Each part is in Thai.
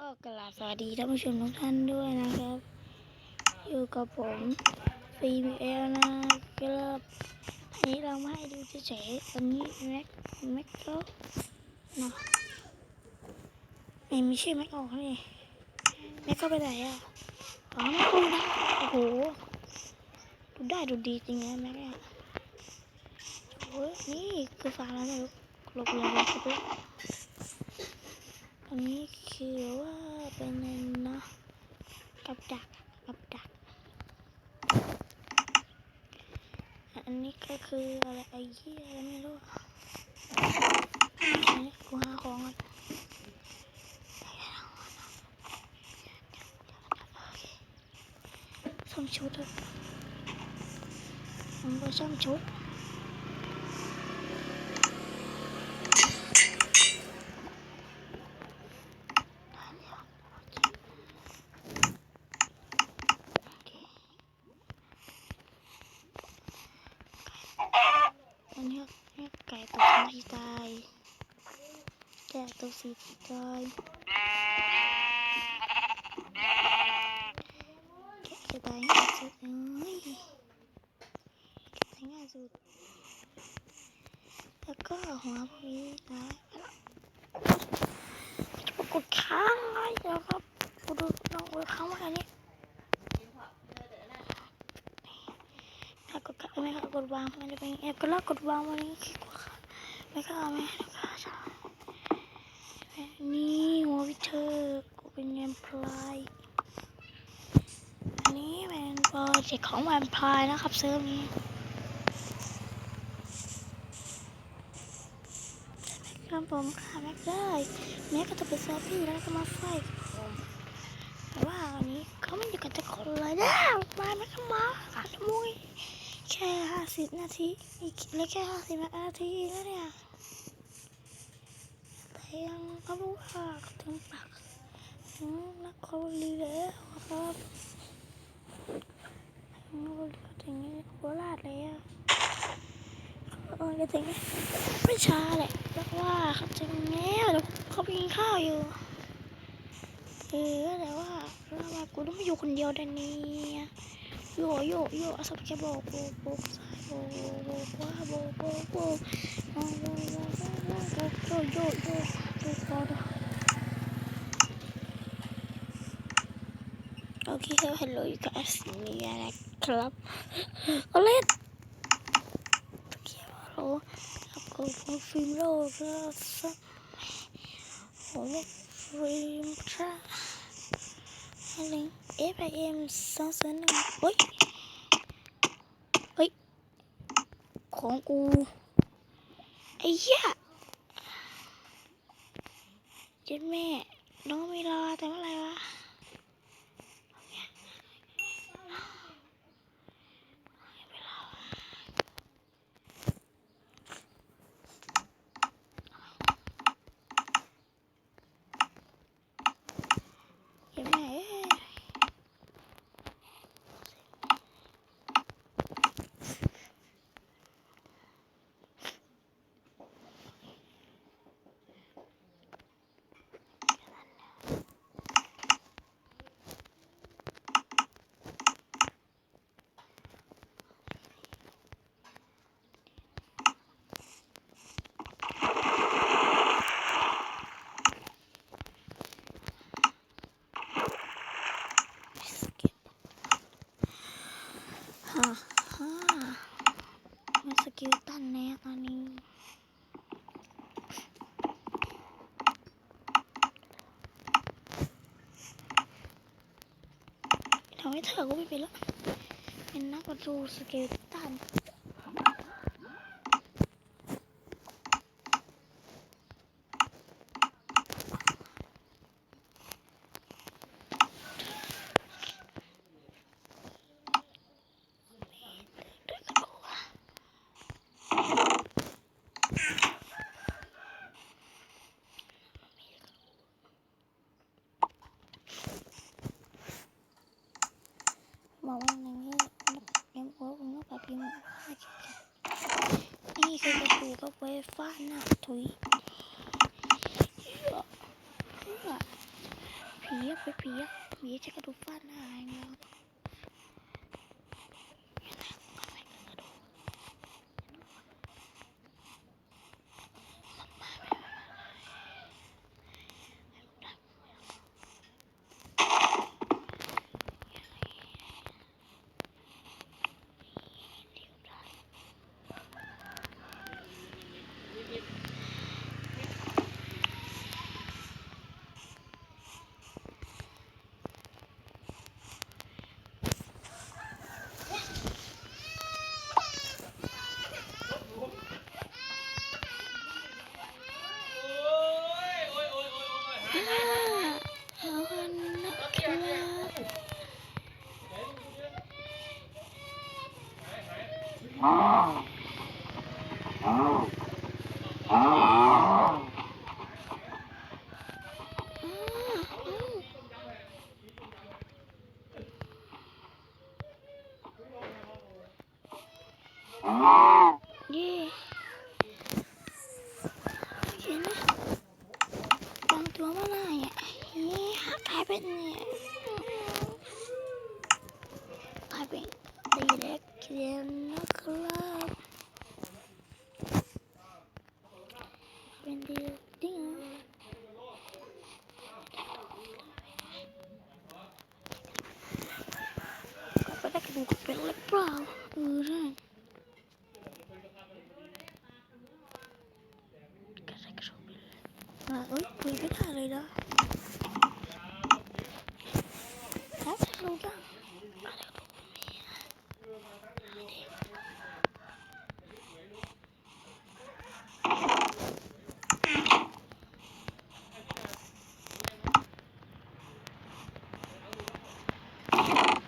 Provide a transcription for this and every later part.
ก็กราบสวัสดีท่านผู้ชมทุกท่านด้วยนะครับ อยู่กับผมฟีมเอลนะครับอันนี้เรามาให้ดูเฉยๆอันนี้แม็กแม็กก็นะไม่ไม่ใช่แม็กออกนี่แม็กก็ไปไหนอะอ๋อแม็กดูนะโอ้โหดูได้ดูดีจริงนะแม็กเนี่ยโอ้ยนี่คือฟาร์มแล้วนะลูกลบเลยครับลูกอันนี้ คือว่าเป็นอะไรนะกับดักกับดัก อันนี้ก็คืออะไรไอ้เหี้ยอะไรไม่รู้อันนี้กูหาของก่อนซ่อมชุดอะผมก็ซ่อมชุด อันนี้เนี่ยไก่ตัวสีตายแกะตัว สีตายแกะจะตายง่ายสุดเลยแกะตายง่ายสุด แล้วก็หัวพวกนี้ายแล้วจะกฏค้างไว้แล้วครับกดูลองกดค้างไว้อันนี้ถ้ากดไม่ค่ะกดวางมันจะเป็นแอบก็ลากกดวางวันนี้คิดว่าไม่ค่ะไม่ค่ะใช่นี่หัววิเทอร์ กูเป็นแวมไพร์อันนี้เป็นโปรเจกต์ของแวมไพร์นะครับเซิร์ฟนี้ครับผมค่ะแม็กได้แม็กก็จะเป็นเซิร์ฟพี่แล้วก็มาไฟกับผมแต่ว่าวันนี้เขาไม่อยู่กันแต่คนเลยนะมาแม็กก็มาขาดมุ้ยแค่ห้าสิบนาทีอีกเหลยแค่ห้าสิบนาทีแล้วเนี่ยแต่ยังก็รู้ว่าถึงปัก นักเขาดีแล้วครับนักเขาลีงี้ยงโคราชเลยอะเออจะถึงไม่ช้าแหละแพราว่าเขาจะแล้เดี๋ยเขาไปกินข้าวอยู่เออแต่ว่าเพราะว่ากูต้องมาอยู่คนเดียวดันนี้โยโยโยอาสับแกโบกโบกโบกซ้ายโบกโบกขวาโบกโบกโบกโบกโบกโบกโยโยโยโย Okay, so hello you guys, me and a club. Oh, let Hello, I'm going for film Roblox. Oh, film trap. Hello, if I am something. Ôi, ôi, con cu. Ây da. Chết mẹ, nó mới lo, tại mới lại vậy ไม่เถอก็ไม่เป็นละเป็นนักประตูสเกลตันบอกว่าอย่างนี้เกมโอ้ผมต้องปรับเกมนี่คือประตูก็ไว้ ฟาดหน้าถุยอะไปผีอะผีจะกระดูกฟาดหน้าอย่างเดียวอ่า เอากันนะครับอ้าวเย่เห็นไหมบางตัวเมื่อไหร่อะเฮ้ ยหายไปเนี่ยหายไปดีเล็กเรี ยนนะครับเป็นดีดีอะก็ไปได้กันกูเป็นหรือเปล่าเออใช่กระไรกระชกเลยอะเอ้ยคุยไม่ได้เลยนะแล้วจะรู้ยังอะไรก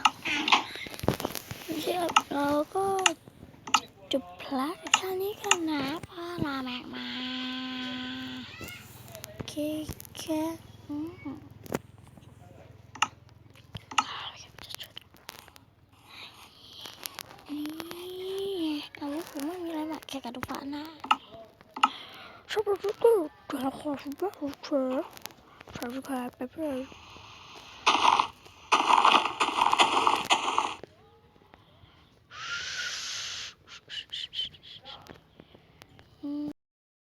็ไม่มีอะ เดี๋ยวเราก็ จุดพลักแค่นี้กันนะพาลาแมกมาเคแค่อืมนี่เอาลูกผมไม่มีอะไรแบบแค่กระดูกฟ้าหน้าชอบดูดูดูตัวละครชุดแบบเธอชอบดูใครไปเพื่อ